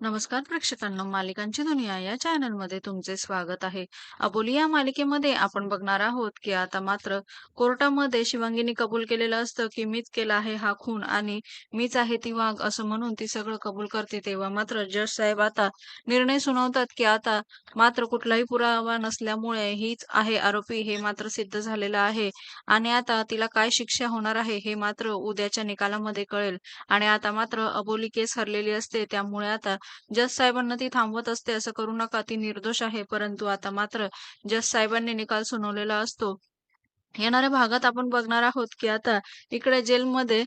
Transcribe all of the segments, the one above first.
नमस्कार प्रेक्षकांनो मालिकांची दुनिया या चॅनलमध्ये तुमचे स्वागत आहे. अबोली या मालिकेमध्ये आपण बघणार आहोत की आता मात्र कोर्टामध्ये शिवांगीने कबूल केलेलं असतं की मीच केला आहे हा खून आणि मीच आहे ती वाघ असं म्हणून ती सगळं कबूल करते. तेव्हा मात्र जज साहेब आता निर्णय सुनावतात की आता मात्र कुठलाही पुरावा नसल्यामुळे हीच आहे आरोपी हे मात्र सिद्ध झालेलं आहे. आणि आता तिला काय शिक्षा होणार आहे हे मात्र उद्याच्या निकालामध्ये कळेल. आणि आता मात्र अबोली केस हरलेली असते त्यामुळे आता जज साहेबांना ती थांबवत असते असं करू नका ती निर्दोष आहे. परंतु आता मात्र जज साहेबांनी निकाल सुनावलेला असतो येणाऱ्या भागात आपण बघणार आहोत की आता इकडे जेलमध्ये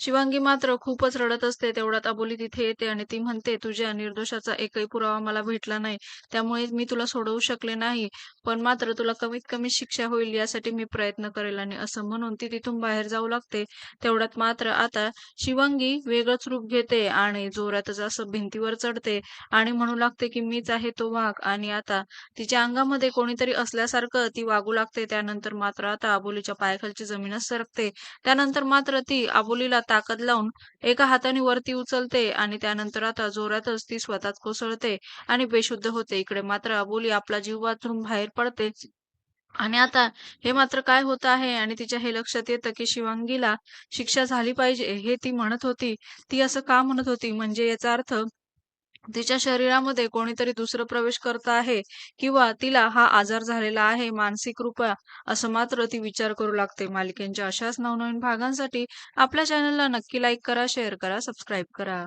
शिवांगी मात्र खूपच रडत असते. तेवढ्यात अबोली तिथे येते आणि ती म्हणते तुझ्या निर्दोषाचा एकही पुरावा मला भेटला नाही. त्यामुळे मी तुला सोडवू शकले नाही. पण मात्र तुला कमीत कमी शिक्षा होईल यासाठी मी प्रयत्न करेल आणि असं म्हणून ती तिथून बाहेर जाऊ लागते. तेवढ्यात मात्र आता शिवांगी वेगळंच रूप घेते आणि जोरातच असं भिंतीवर चढते आणि म्हणू लागते की मीच आहे तो वाघ. आणि आता तिच्या अंगामध्ये कोणीतरी असल्यासारखं ती वागू लागते. त्यानंतर मात्र आता अबोलीच्या पायाखालची जमीनच सरकते. त्यानंतर मात्र ती अबोलीला ताकद लावून एका हाताने वरती उचलते आणि त्यानंतर आता जोरातच ती स्वतःच कोसळते आणि बेशुद्ध होते. इकडे मात्र अबोली आपला जीव वाचून बाहेर पडते. आणि आता हे मात्र काय होत आहे? आणि तिच्या हे लक्षात येतं की शिवांगीला शिक्षा झाली पाहिजे हे ती म्हणत होती. ती असं का म्हणत होती? म्हणजे याचा अर्थ तिच्या शरीरामध्ये कोणीतरी दुसरं प्रवेश करत आहे किंवा तिला हा आजार झालेला आहे मानसिक रूपा असं मात्र ती विचार करू लागते. मालिकेच्या अशाच नवनवीन भागांसाठी आपल्या चॅनलला नक्की लाईक करा शेअर करा सबस्क्राईब करा.